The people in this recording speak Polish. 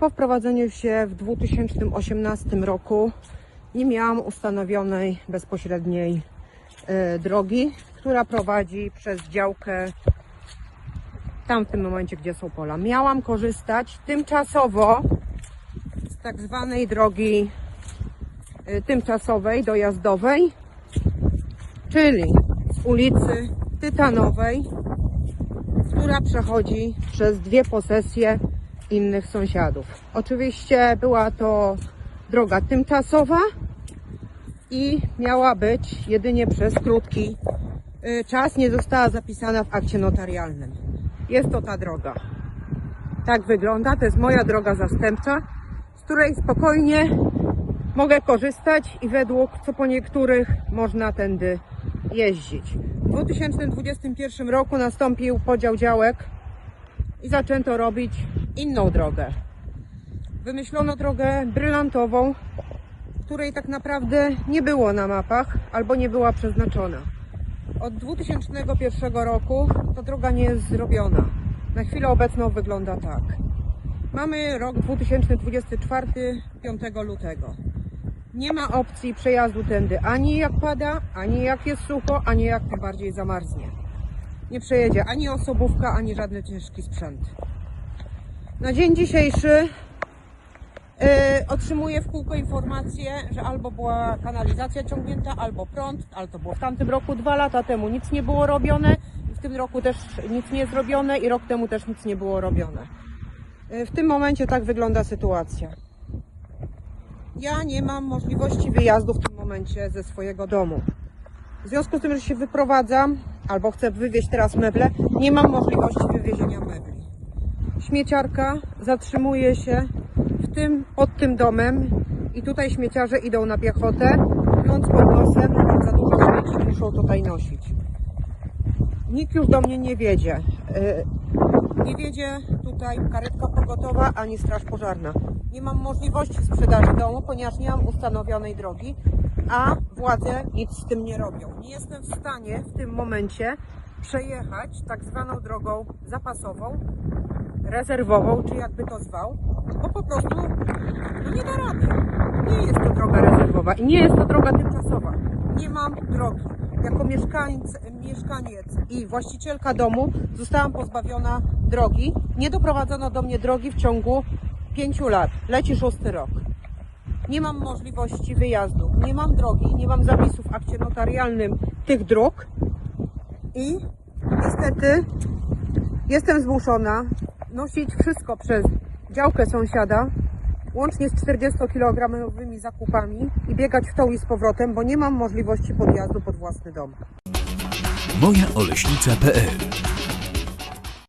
Po wprowadzeniu się w 2018 roku nie miałam ustanowionej bezpośredniej e, drogi, która prowadzi przez działkę tam w tym momencie, gdzie są pola. Miałam korzystać tymczasowo z tak zwanej drogi e, tymczasowej, dojazdowej, czyli z ulicy Tytanowej, która przechodzi przez dwie posesje innych sąsiadów. Oczywiście była to droga tymczasowa i miała być jedynie przez krótki y, czas, nie została zapisana w akcie notarialnym. Jest to ta droga. Tak wygląda, to jest moja droga zastępcza, z której spokojnie mogę korzystać i według co po niektórych można tędy jeździć. W 2021 roku nastąpił podział działek i zaczęto robić inną drogę. Wymyślono drogę brylantową, której tak naprawdę nie było na mapach albo nie była przeznaczona. Od 2001 roku ta droga nie jest zrobiona. Na chwilę obecną wygląda tak. Mamy rok 2024, 5 lutego. Nie ma opcji przejazdu tędy ani jak pada, ani jak jest sucho, ani jak tym bardziej zamarznie. Nie przejedzie ani osobówka, ani żadny ciężki sprzęt. Na dzień dzisiejszy yy, otrzymuję w kółko informację, że albo była kanalizacja ciągnięta, albo prąd, ale to było w tamtym roku dwa lata temu nic nie było robione, w tym roku też nic nie zrobione i rok temu też nic nie było robione. Yy, w tym momencie tak wygląda sytuacja. Ja nie mam możliwości wyjazdu w tym momencie ze swojego domu. W związku z tym, że się wyprowadzam, albo chcę wywieźć teraz meble, nie mam możliwości wywiezienia mebli. Śmieciarka zatrzymuje się w tym, pod tym domem i tutaj śmieciarze idą na piechotę, mówiąc pod nosem, mam za dużo śmieci muszą tutaj nosić. Nikt już do mnie nie wiedzie. Yy, Nie wiedzie tutaj karetka pogotowa ani straż pożarna. Nie mam możliwości sprzedaży domu, ponieważ nie mam ustanowionej drogi, a władze nic z tym nie robią. Nie jestem w stanie w tym momencie przejechać tak zwaną drogą zapasową, rezerwową, czy jakby to zwał, bo po prostu no nie da rady. Nie jest to droga rezerwowa i nie jest to droga tymczasowa. Nie mam drogi. Jako mieszkańc, mieszkaniec i właścicielka domu zostałam pozbawiona drogi. Nie doprowadzono do mnie drogi w ciągu pięciu lat. Leci szósty rok. Nie mam możliwości wyjazdu, nie mam drogi, nie mam zapisów w akcie notarialnym tych dróg i niestety jestem zmuszona nosić wszystko przez działkę sąsiada, łącznie z 40-kilogramowymi zakupami i biegać w tą i z powrotem, bo nie mam możliwości podjazdu pod własny dom. mojaoleśnica.pl